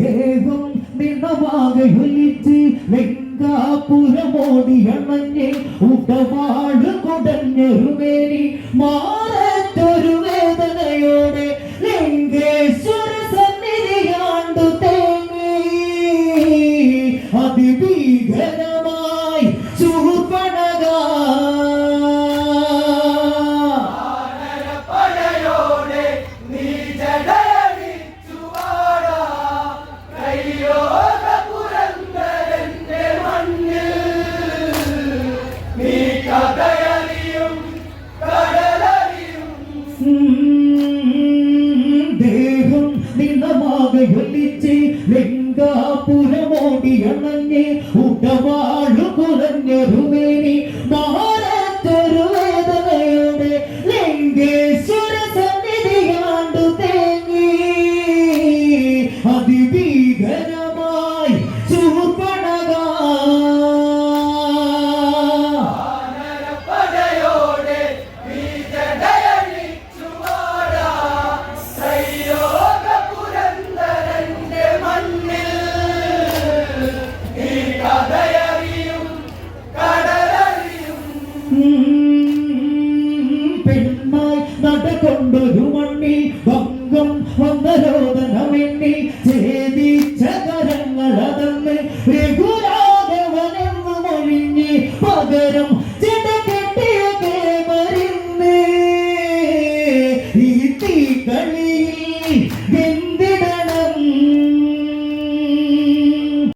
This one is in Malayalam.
ദേഹം നിണവാകെ ഒലിച്ച് ലങ്കാപുരമോടി അണഞ്ഞ് ഉടവാട് കുടഞ്ഞെറുമേനി. മാറത്തൊരു വേദനയോടെ ലിംഗേശ്വര സന്നിധിയാണ്ടു തേങ്ങി. അതിഭീകരമായി ചൂർപ്പണകാ പകയൊലിച്ച് ലിംഗാപുരമോടിയണഞ്ഞ് ഉടവാഴു കുറഞ്ഞൊരു പെൺമായി നടക്കൊണ്ടൊരു മണ്ണിൽ ഭംഗം വന്ന രോദനമെണ്ണി ഛേദിച്ച രഘുര